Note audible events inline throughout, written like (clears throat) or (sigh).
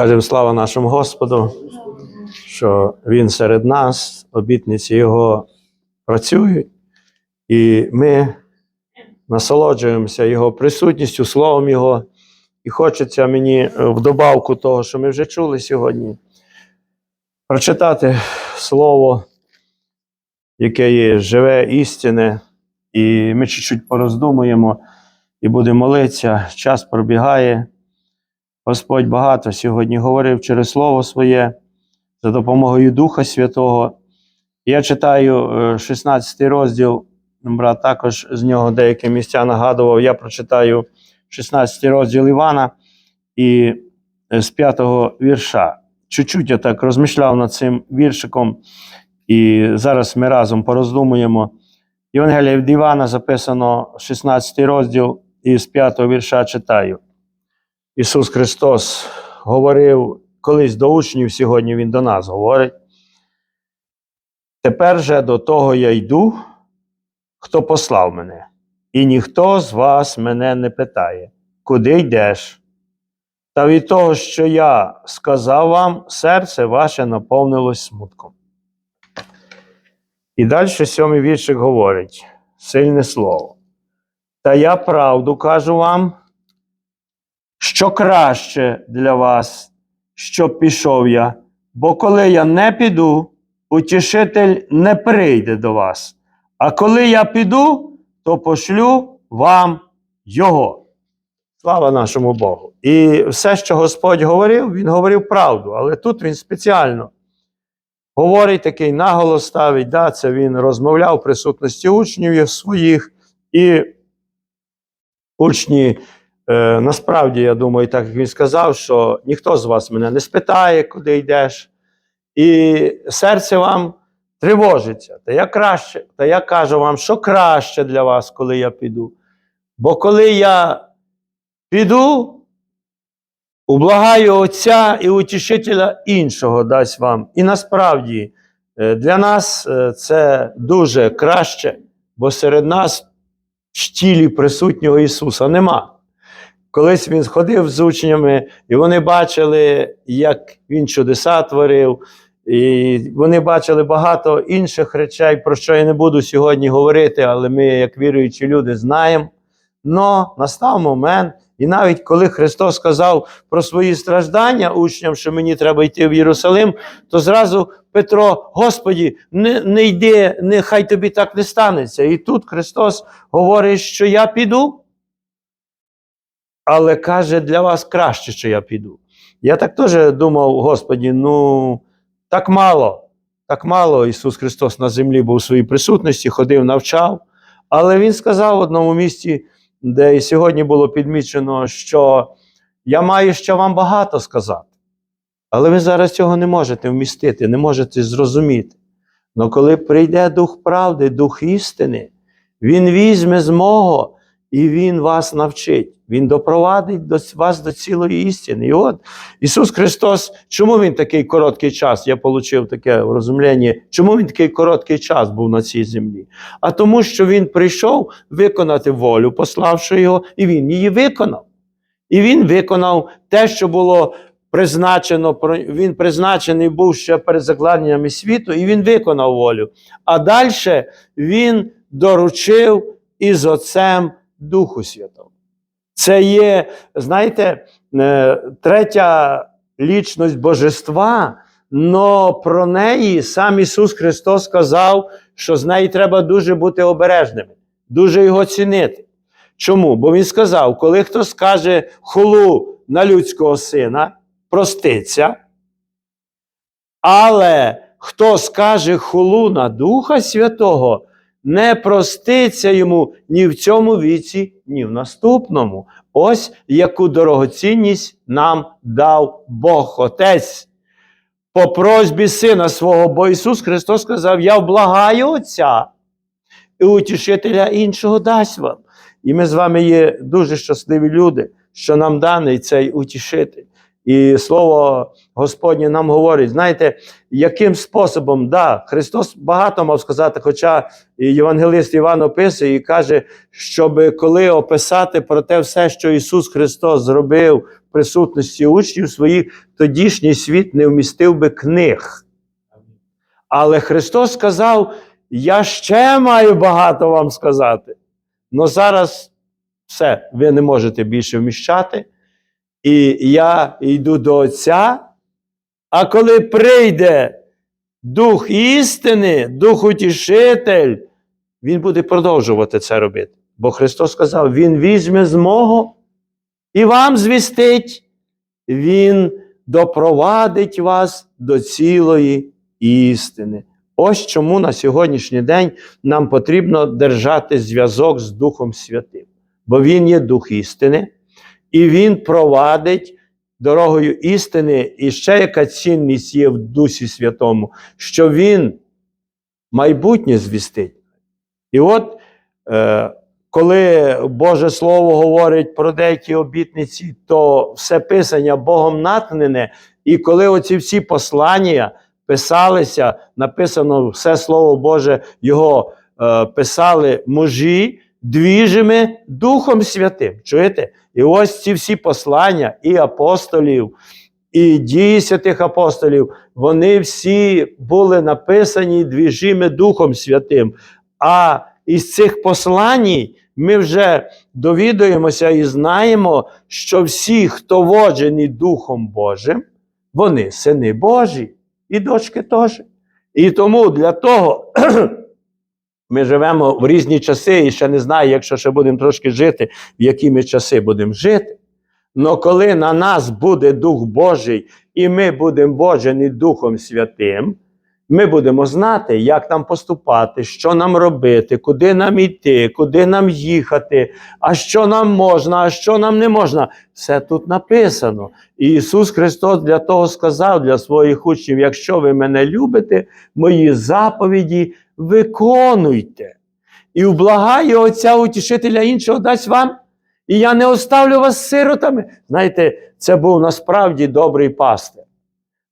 Кажемо слава нашому Господу, що Він серед нас, обітниці Його працюють, і ми насолоджуємося Його присутністю, Словом Його. І хочеться мені е, в добавку того, що ми вже чули сьогодні, прочитати Слово, яке є живе, істинне, і ми чуть-чуть пороздумуємо і будемо молитися.Час пробігає. Господь багато сьогодні говорив через Слово Своє за допомогою Духа Святого. Я читаю е, 16 розділ, брат також з нього деякі місця нагадував. Я прочитаю 16 розділ Івана і е, з 5 вірша. Чуть-чуть я так розмишляв над цим віршиком, і зараз ми разом пороздумуємо. Євангелія від Івана записано 16 розділ, і з 5 вірша читаю. Ісус Христос говорив колись до учнів, сьогодні Він до нас говорить. Тепер же до того я йду, хто послав мене, і ніхто з вас мене не питає, куди йдеш? Та від того, що я сказав вам, серце ваше наповнилось смутком. І далі сьомий віршик говорить сильне слово. Та я правду кажу вам, що краще для вас, щоб пішов я, бо коли я не піду, утішитель не прийде до вас. А коли я піду, то пошлю вам його. Слава нашому Богу. І все, що Господь говорив, Він говорив правду, але тут він спеціально говорить такий наголос ставить, да, це він розмовляв в присутності учнів своїх, і учні Е, насправді, я думаю, так як він сказав, що ніхто з вас мене не спитає, куди йдеш, і серце вам тривожиться. Та я краще, та я кажу вам, що краще для вас, коли я піду. Бо коли я піду, ублагаю Отця і утішителя іншого дасть вам. І насправді е, для нас е, це дуже краще, бо серед нас в тілі присутнього Ісуса нема. Колись він ходив з учнями, і вони бачили, як він чудеса творив, і вони бачили багато інших речей, про що я не буду сьогодні говорити, але ми, як віруючі люди, знаємо. Но настав момент, і навіть коли Христос сказав про свої страждання учням, що мені треба йти в Єрусалим, то зразу Петро, Господі, не, не йди, нехай тобі так не станеться. І тут Христос говорить, що я піду але каже, для вас краще, що я піду. Я так теж думав, Господі, ну так мало, так мало Ісус Христос на землі був у своїй присутності, ходив, навчав. Але Він сказав в одному місці, де і сьогодні було підмічено, що я маю ще вам багато сказати. Але ви зараз цього не можете вмістити, не можете зрозуміти. Але коли прийде Дух правди, Дух істини, Він візьме з мого і Він вас навчить. Він допровадить до вас до цілої істини. І от Ісус Христос, чому Він такий короткий час? Я отримав таке розуміння, чому Він такий короткий час був на цій землі? А тому, що Він прийшов виконати волю, пославши його, і Він її виконав. І Він виконав те, що було призначено, він призначений був ще перед закладеннями світу, і він виконав волю. А далі він доручив із Отцем Духу Святому. Це є, знаєте, е, третя лічність Божества, але про неї сам Ісус Христос сказав, що з неї треба дуже бути обережними, дуже його цінити. Чому? Бо Він сказав, коли хто скаже хулу на людського сина, проститься, але хто скаже хулу на Духа Святого, не проститься йому ні в цьому віці, ні в наступному. Ось яку дорогоцінність нам дав Бог Отець. По просьбі Сина свого, бо Ісус Христос сказав: Я вблагаю Отця і утішителя іншого дасть вам. І ми з вами є дуже щасливі люди, що нам даний цей утішитель. І слово Господнє нам говорить, знаєте, яким способом, да, Христос багато мав сказати, хоча і Євангелист Іван описує і каже, щоб коли описати про те все, що Ісус Христос зробив в присутності учнів своїх, тодішній світ не вмістив би книг. Але Христос сказав: Я ще маю багато вам сказати. Но зараз все, ви не можете більше вміщати. І я йду до Отця. А коли прийде Дух істини, Дух Утішитель, Він буде продовжувати це робити. Бо Христос сказав: Він візьме з мого і вам звістить, Він допровадить вас до цілої істини. Ось чому на сьогоднішній день нам потрібно держати зв'язок з Духом Святим. Бо Він є Дух істини, і Він провадить дорогою істини. І ще яка цінність є в Дусі Святому, що Він майбутнє звістить. І от, е, коли Боже Слово говорить про деякі обітниці, то все писання Богом натхнене, і коли оці всі послання писалися, написано все Слово Боже, його е, писали мужі двіжими Духом Святим. Чуєте? І ось ці всі послання і апостолів, і дії святих апостолів, вони всі були написані двіжими Духом Святим. А із цих послань ми вже довідуємося і знаємо, що всі, хто воджені Духом Божим, вони сини Божі і дочки теж. І тому для того ми живемо в різні часи, і ще не знаю, якщо ще будемо трошки жити, в які ми часи будемо жити. Но коли на нас буде Дух Божий, і ми будемо воджені Духом Святим, ми будемо знати, як нам поступати, що нам робити, куди нам йти, куди нам їхати, а що нам можна, а що нам не можна. Все тут написано. І Ісус Христос для того сказав для своїх учнів: якщо ви мене любите, мої заповіді виконуйте. І вблагає Отця утішителя іншого дасть вам. І я не оставлю вас сиротами. Знаєте, це був насправді добрий пастир.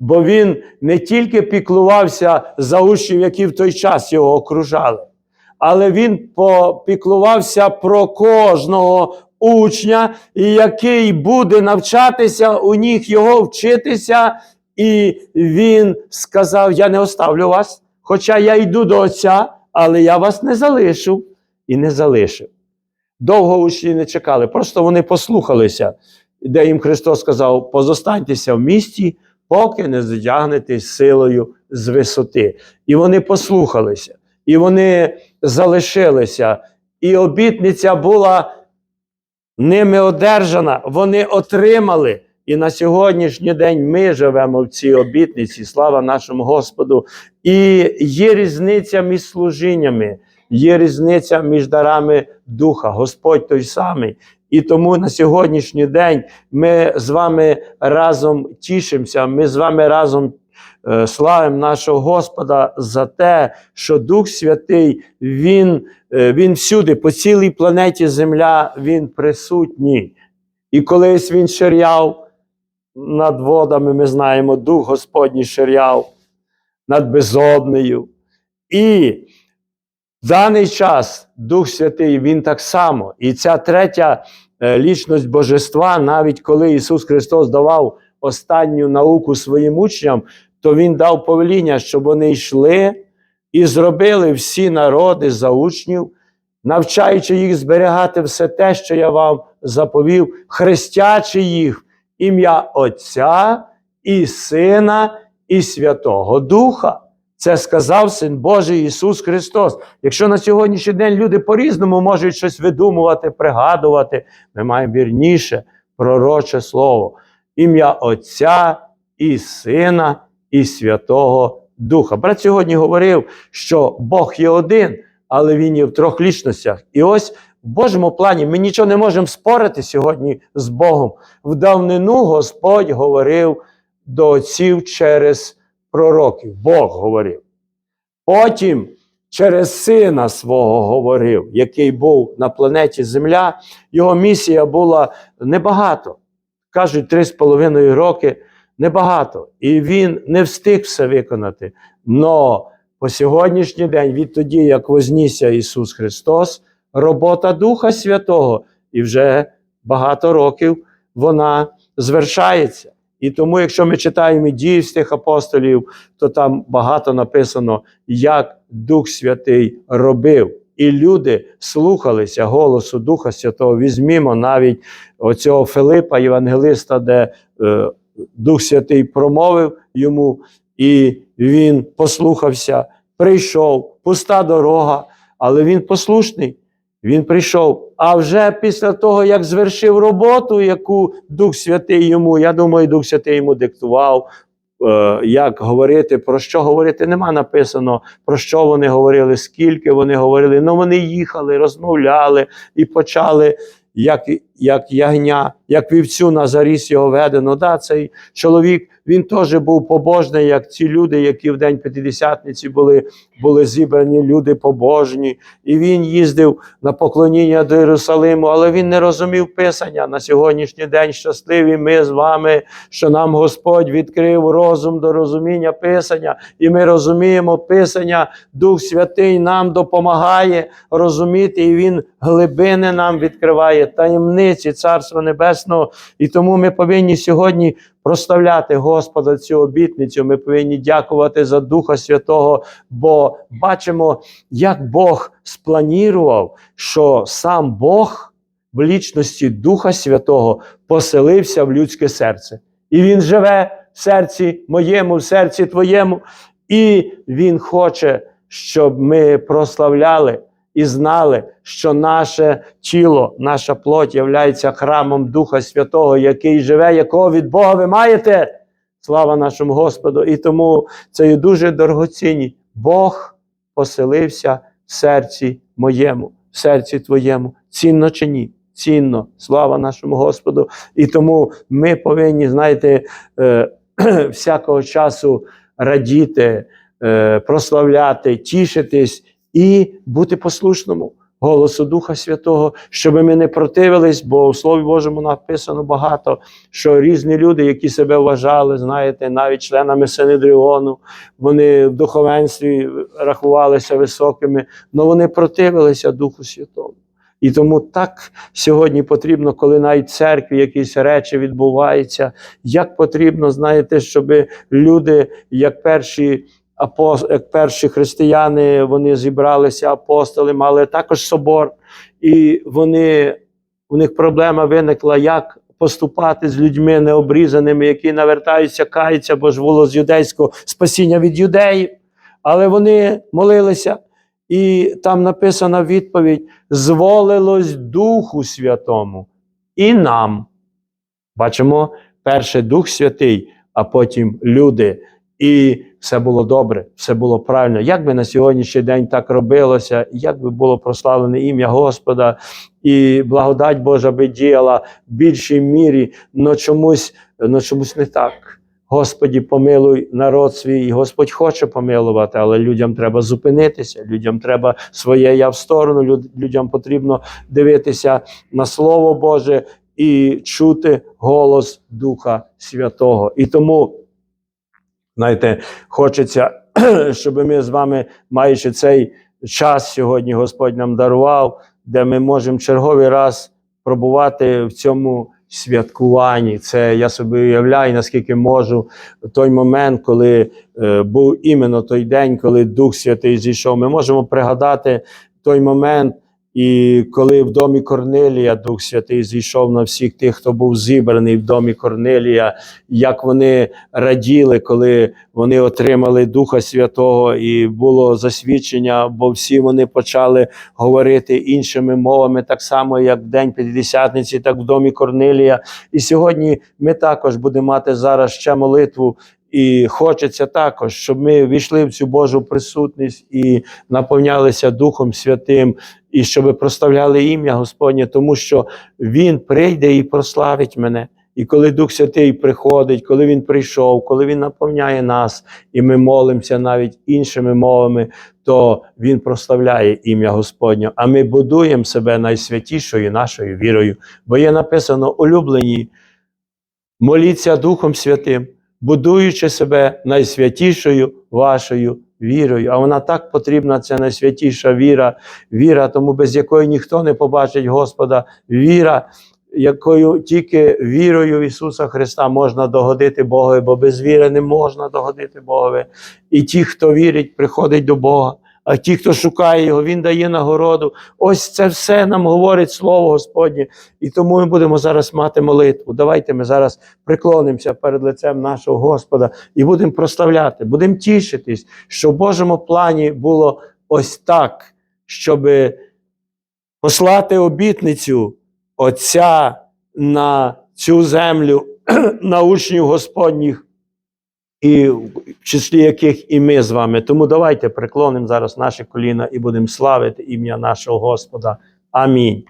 Бо він не тільки піклувався за учнів, які в той час його окружали, але він попіклувався про кожного учня, який буде навчатися у них його вчитися. І він сказав: Я не оставлю вас, хоча я йду до Отця, але я вас не залишу і не залишив. Довго учні не чекали, просто вони послухалися, де їм Христос сказав: позостаньтеся в місті, поки не затягнетесь силою з висоти. І вони послухалися, і вони залишилися, і обітниця була ними одержана, вони отримали. І на сьогоднішній день ми живемо в цій обітниці, слава нашому Господу. І є різниця між служіннями, є різниця між дарами Духа, Господь той самий. І тому на сьогоднішній день ми з вами разом тішимося, ми з вами разом е, славимо нашого Господа за те, що Дух Святий, Він, е, він всюди, по цілій планеті Земля, Він присутній. І колись він ширяв над водами, ми знаємо, Дух Господній ширяв над безоднею. І в даний час Дух Святий, Він так само. І ця третя е, лічність Божества, навіть коли Ісус Христос давав останню науку своїм учням, то Він дав повеління, щоб вони йшли і зробили всі народи за учнів, навчаючи їх зберігати все те, що я вам заповів, хрестячи їх ім'я Отця і Сина і Святого Духа. Це сказав Син Божий Ісус Христос. Якщо на сьогоднішній день люди по-різному можуть щось видумувати, пригадувати, ми маємо вірніше пророче слово. Ім'я Отця і Сина і Святого Духа. Брат сьогодні говорив, що Бог є один, але Він є в трьох лічностях. І ось в Божому плані ми нічого не можемо спорити сьогодні з Богом. В давнину Господь говорив до отців через пророків. Бог говорив. Потім через сина свого говорив, який був на планеті Земля. Його місія була небагато. кажуть, три з половиною роки небагато. І він не встиг все виконати. Но по сьогоднішній день, відтоді, як вознісся Ісус Христос, робота Духа Святого, і вже багато років вона звершається. І тому, якщо ми читаємо дії тих апостолів, то там багато написано, як Дух Святий робив. І люди слухалися голосу Духа Святого. Візьмімо навіть оцього Филипа, Євангелиста, де е, Дух Святий промовив йому, і він послухався, прийшов, пуста дорога, але він послушний. Він прийшов. А вже після того, як звершив роботу, яку Дух Святий йому, я думаю, Дух Святий йому диктував, е, як говорити, про що говорити, нема написано, про що вони говорили, скільки вони говорили. Ну вони їхали, розмовляли і почали, як, як ягня, як вівцю на заріс його ведено. Да, цей чоловік він теж був побожний, як ці люди, які в день П'ятидесятниці були, були зібрані люди побожні. І він їздив на поклоніння до Єрусалиму, але він не розумів Писання. На сьогоднішній день щасливі ми з вами, що нам Господь відкрив розум до розуміння Писання, і ми розуміємо Писання, Дух Святий нам допомагає розуміти, і Він глибини нам відкриває таємниці Царства Небесного. І тому ми повинні сьогодні проставляти Господа цю обітницю. Ми повинні дякувати за Духа Святого, бо бачимо, як Бог спланірував, що сам Бог в лічності Духа Святого поселився в людське серце. І Він живе в серці моєму, в серці твоєму, і Він хоче, щоб ми прославляли. І знали, що наше тіло, наша плоть являється храмом Духа Святого, який живе, якого від Бога ви маєте. Слава нашому Господу! І тому це є дуже дорогоцінні. Бог поселився в серці моєму, в серці твоєму. Цінно чи ні? Цінно, слава нашому Господу. І тому ми повинні, знаєте, е, (clears throat) всякого часу радіти, е, прославляти, тішитись і бути послушному голосу Духа Святого, щоб ми не противились, бо в Слові Божому написано багато, що різні люди, які себе вважали, знаєте, навіть членами Синедріону, вони в духовенстві рахувалися високими, але вони противилися Духу Святому. І тому так сьогодні потрібно, коли навіть в церкві якісь речі відбуваються, як потрібно, знаєте, щоб люди, як перші апос- як перші християни, вони зібралися, апостоли, мали також собор, і вони, у них проблема виникла, як поступати з людьми необрізаними, які навертаються, каються, бо ж було з юдейського спасіння від юдеїв. Але вони молилися, і там написана відповідь: зволилось Духу Святому і нам. Бачимо, перше Дух Святий, а потім люди. І все було добре, все було правильно. Як би на сьогоднішній день так робилося, як би було прославлене ім'я Господа, і благодать Божа би діяла в більшій мірі, но чомусь, но чомусь не так. Господі, помилуй народ свій, і Господь хоче помилувати, але людям треба зупинитися, людям треба своє я в сторону, люд- людям потрібно дивитися на Слово Боже і чути голос Духа Святого. І тому, знаєте, хочеться, (clears throat) щоб ми з вами, маючи цей час сьогодні, Господь нам дарував, де ми можемо черговий раз пробувати в цьому святкуванні. Це я собі уявляю, наскільки можу, той момент, коли е, був іменно той день, коли Дух Святий зійшов. Ми можемо пригадати той момент, і коли в домі Корнелія Дух Святий зійшов на всіх тих, хто був зібраний в домі Корнелія, як вони раділи, коли вони отримали Духа Святого, і було засвідчення, бо всі вони почали говорити іншими мовами, так само, як в День П'ятдесятниці, так в домі Корнелія. І сьогодні ми також будемо мати зараз ще молитву. І хочеться також, щоб ми війшли в цю Божу присутність і наповнялися Духом Святим, і щоб проставляли ім'я Господнє, тому що Він прийде і прославить мене. І коли Дух Святий приходить, коли Він прийшов, коли Він наповняє нас, і ми молимося навіть іншими мовами, то Він прославляє ім'я Господнє. А ми будуємо себе найсвятішою нашою вірою. Бо є написано улюблені. моліться Духом Святим, будуючи себе найсвятішою вашою вірою. А вона так потрібна, ця найсвятіша віра, віра, тому без якої ніхто не побачить Господа, віра, якою тільки вірою в Ісуса Христа можна догодити Богові, бо без віри не можна догодити Богові. І ті, хто вірить, приходить до Бога. А ті, хто шукає його, він дає нагороду. Ось це все нам говорить Слово Господнє. І тому ми будемо зараз мати молитву. Давайте ми зараз приклонимося перед лицем нашого Господа і будемо прославляти, будемо тішитись, що в Божому плані було ось так, щоб послати обітницю Отця на цю землю, (clears throat) на учнів Господніх і в числі яких і ми з вами. Тому давайте приклонимо зараз наші коліна і будемо славити ім'я нашого Господа. Амінь.